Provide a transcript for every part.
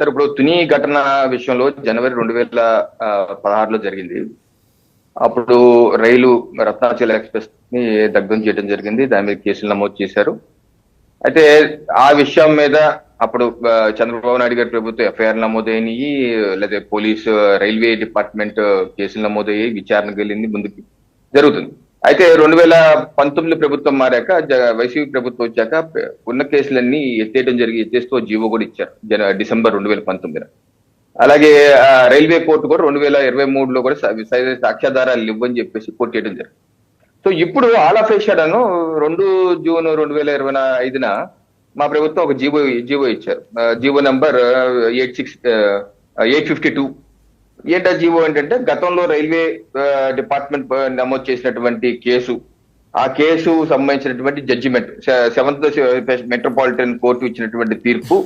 Sir ఇప్పుడు తుని ఘటన విషయంలో జనవరి రెండు వేల పదహారులో జరిగింది. అప్పుడు రైలు రత్నాచల ఎక్స్ప్రెస్ని దగ్ధం చేయడం జరిగింది. దాని మీద కేసులు నమోదు చేశారు. అయితే ఆ విషయం మీద అప్పుడు చంద్రబాబు నాయుడు గారి ప్రభుత్వం ఎఫ్ఐఆర్ నమోదైనవి లేదా పోలీసు రైల్వే డిపార్ట్మెంట్ కేసులు నమోదయ్యాయి విచారణకు వెళ్ళింది ముందుకు జరుగుతుంది. అయితే రెండు వేల పంతొమ్మిది ప్రభుత్వం మారాక జ- వైసీపీ ప్రభుత్వం వచ్చాక ఉన్న కేసులన్నీ ఎత్తేయడం జరిగి ఎత్తేస్తూ జీవో కూడా ఇచ్చారు జన డిసెంబర్ రెండు వేల పంతొమ్మిదిన. అలాగే ఆ, రైల్వే కోర్టు కూడా రెండు వేల ఇరవై మూడులో కూడా సాక్ష్యాధారాలు ఇవ్వని చెప్పేసి కోర్టు చేయడం జరిగింది. సో ఇప్పుడు ఆల్ ఆఫ్ ఏషియాను రెండు జూన్ రెండు వేల ఇరవై ఐదున మా ప్రభుత్వం ఒక జీవో జీవో ఇచ్చారు. GO number eight six eight fifty two. ఏంటా జీవో ఏంటంటే గతంలో రైల్వే డిపార్ట్మెంట్ నమోదు చేసినటువంటి కేసు. ఆ కేసు సంబంధించినటువంటి జడ్జిమెంట్ సెవెంత్ మెట్రోపాలిటన్ కోర్టు ఇచ్చినటువంటి తీర్పు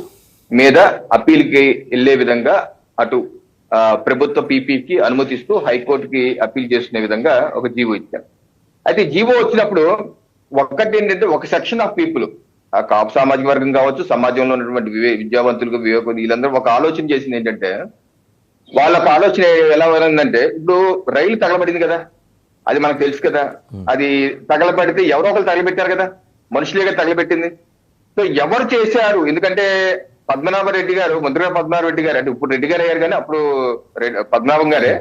మీద అప్పీల్కి వెళ్ళే విధంగా అటు ప్రభుత్వ పీపీకి అనుమతిస్తూ హైకోర్టుకి అప్పీల్ చేసుకునే విధంగా ఒక జీవో ఇచ్చారు. అయితే జీవో వచ్చినప్పుడు ఒక్కటి ఏంటంటే ఒక సెక్షన్ ఆఫ్ పీపుల్ ఆ కాపు సామాజిక వర్గం కావచ్చు సమాజంలో ఉన్నటువంటి వివే విద్యావంతులకు వివేకులు వీళ్ళందరూ ఒక ఆలోచన చేసింది ఏంటంటే వాళ్ళకు ఆలోచన ఎలా ఉందంటే ఇప్పుడు రైలు తగలబడింది కదా అది మనకు తెలుసు కదా అది తగలబడితే ఎవరో ఒకరు తగలబెట్టారు కదా మనుషులేగా తగలబెట్టింది. సో ఎవరు చేశారు? ఎందుకంటే పద్మనాభ రెడ్డి గారు ముద్ర పద్మనాభ రెడ్డి గారు అంటే ఇప్పుడు రెడ్డి గారు అయ్యారు కానీ అప్పుడు పద్మనాభం గారే.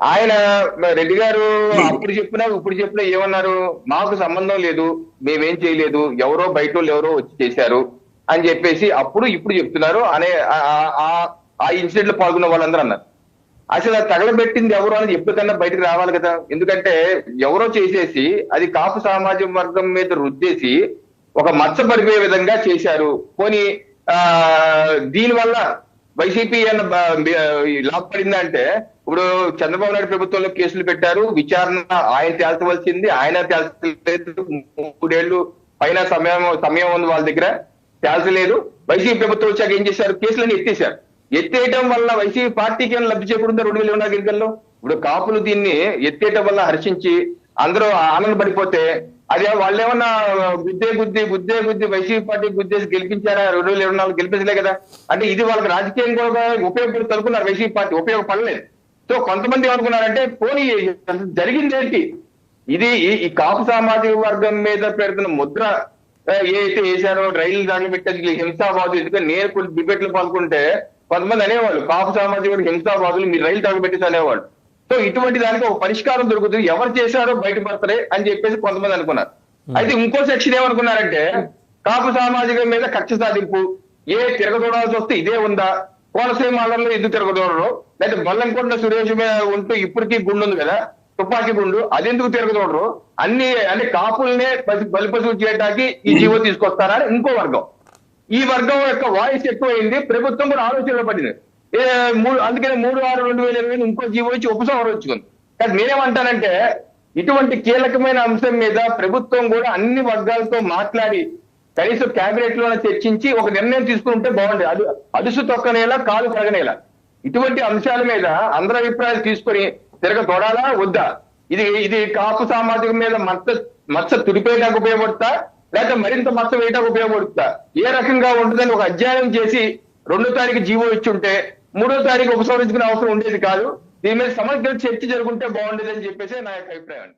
ఆయన రెడ్డి గారు అప్పుడు చెప్పినా ఇప్పుడు చెప్పినా ఏమన్నారు? మాకు సంబంధం లేదు మేమేం చేయలేదు ఎవరో బయట వాళ్ళు ఎవరో వచ్చి చేశారు అని చెప్పేసి అప్పుడు ఇప్పుడు చెప్తున్నారు అనే ఆ- ఇన్సిడెంట్లో పాల్గొన్న వాళ్ళందరూ అన్నారు. అసలు అది తగలబెట్టింది ఎవరు అనేది ఎప్పటికన్నా బయటకు రావాలి కదా? ఎందుకంటే ఎవరో చేసేసి అది కాపు సామాజిక వర్గం మీద రుద్దేసి ఒక మచ్చ పడిపోయే విధంగా చేశారు. పోనీ ఆ దీని వల్ల వైసీపీ అన్న లాక్ పడిందా అంటే ఇప్పుడు చంద్రబాబు నాయుడు ప్రభుత్వంలో కేసులు పెట్టారు. విచారణ ఆయన తేల్చవలసింది ఆయన తేల్చలేదు. మూడేళ్ళు పైన సమయం సమయం ఉంది వాళ్ళ దగ్గర. తేల్చలేదు. వైసీపీ ప్రభుత్వం వచ్చాక ఏం చేశారు? కేసులను ఎత్తేశారు. ఎత్తేయటం వల్ల వైసీపీ పార్టీకి ఏమైనా లబ్ధి చేకూరుందా రెండు వేల ఇరవై నాలుగు ఎన్నికల్లో? ఇప్పుడు కాపులు దీన్ని ఎత్తేయటం వల్ల హర్షించి అందరూ ఆనందపడిపోతే అదే వాళ్ళేమన్నా గుద్దే గుద్ది గుద్దే గుద్ది వైసీపీ పార్టీ గుద్దేసి గెలిపించారా? రెండు వేల ఇరవై నాలుగు గెలిపించలే కదా? అంటే ఇది వాళ్ళకి రాజకీయం కూడా ఉపయోగపడుతుంది అనుకున్నారు వైసీపీ పార్టీ ఉపయోగపడలేదు. సో కొంతమంది ఏమనుకున్నారంటే పోనీ జరిగింది ఏంటి? ఇది ఈ- కాపు సామాజిక వర్గం మీద పెడుతున్న ముద్ర ఆ, ఏదైతే వేశారో రైలు దాన్ని పెట్టేది హింసాబాదు ఎందుకంటే నేను కొన్ని డిబేట్లు పాల్గొంటే కొంతమంది అనేవాళ్ళు కాపు సామాజిక వర్గం హింసావాదులు మీరు రైలు తగలబెట్టేసి అనేవాళ్ళు. సో ఇటువంటి దానికి ఒక పరిష్కారం దొరుకుతుంది. ఎవరు చేశారో బయటపడతారే అని చెప్పేసి కొంతమంది అనుకున్నారు. అయితే ఇంకో సెక్షన్ ఏమనుకున్నారంటే కాపు సామాజికం మీద కక్ష సాధింపు. ఏ తిరగదూడాల్సి వస్తే ఇదే ఉందా? కోనసీమ ఆంధ్రలో ఎందుకు తిరగదూడరు? లేకపోతే బల్లంకొండ సురేష్ మీద ఉంటూ ఇప్పటికీ గుండు ఉంది కదా? తుపాకీ గుండు. అదెందుకు తిరగదూడరు? అన్ని అంటే కాపుల్నే బలి- బలిపశువు చేయడానికి ఈ జీవో తీసుకొస్తారా అని ఇంకో వర్గం. ఈ వర్గం యొక్క వాయిస్ ఎక్కువైంది ప్రభుత్వం కూడా ఆలోచనలో పడింది. మూడు అందుకని మూడు ఆరు రెండు వేల ఇరవై ఇంకో జీవో ఇచ్చి వచ్చుకుంది కానీ నేనేమంటానంటే ఇటువంటి కీలకమైన అంశం మీద ప్రభుత్వం కూడా అన్ని వర్గాలతో మాట్లాడి కనీసం కేబినెట్లోనే చర్చించి ఒక నిర్ణయం తీసుకుంటే బాగుండేది. అది అదుసు తొక్కనేలా కాలు కరగనేలా ఇటువంటి అంశాల మీద అందరి అభిప్రాయాలు తీసుకొని తిరగ తొడాలా వద్దా? ఇది ఇది కాపు సామాజిక మీద మచ్చ మచ్చ తుడిపేయడానికి ఉపయోగపడతా లేక మరింత మచ్చ వేయడానికి ఉపయోగపడుతా ఏ రకంగా ఉంటుందని ఒక అధ్యయనం చేసి రెండో తారీఖు జీవో ఇచ్చుంటే మూడో తారీఖు ఉపసంహరించుకునే అవసరం ఉండేది కాదు. దీని మీద సమగ్ర చర్చ జరుగుంటే బాగుండేది అని చెప్పేసి నా యొక్క అభిప్రాయం.